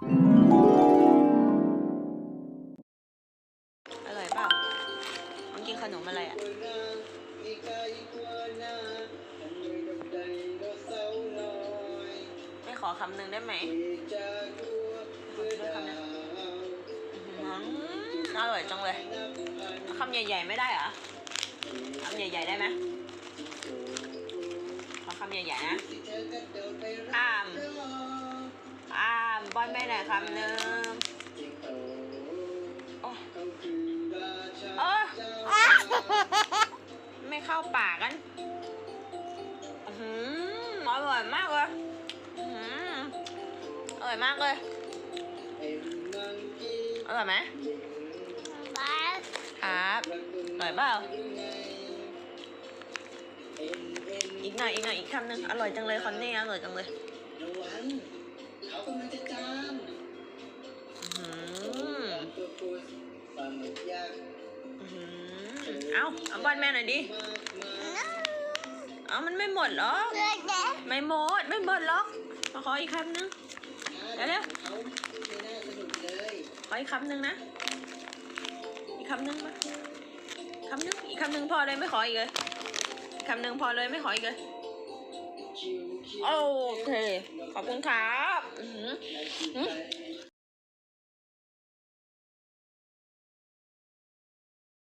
อร่อยเปล่ามันกินขนมอะไรอะ ไม่ขอคำหนึ่งได้ไหมขอคำหนึ่งอร่อยจังเลยคำใหญ่ ๆ ไม่ได้เหรอคำใหญ่ ๆ ได้ไหมขอคำใหญ่ ๆ นะอ้าม บอลไปไหนคำหนึ่งโอ้เออไม่เข้าปากกันอื้อหืออร่อยมากเลยอื้อหืออร่อยมากเลย อร่อยไหมป๊าครับอร่อยเปล่าอีกหน่อยอีกหน่อยอีกคำหนึ่งอร่อยจังเลยคอนเน่อร่อยจังเลย เอาเอาบอลแม่หน่อยดิ เอามันไม่หมดหรอกไม่หมดไม่หมดหรอกมาขออีกคำหนึ่งเร็วเขาไม่น่าสนุกเลยขออีกคำหนึ่งนะ อีกคำหนึ่งมาคำหนึ่งอีกคำหนึ่งพอเลยไม่ขออีกเลยคำหนึ่งพอเลยไม่ขออีกเลยโอเค ขอบคุณครับ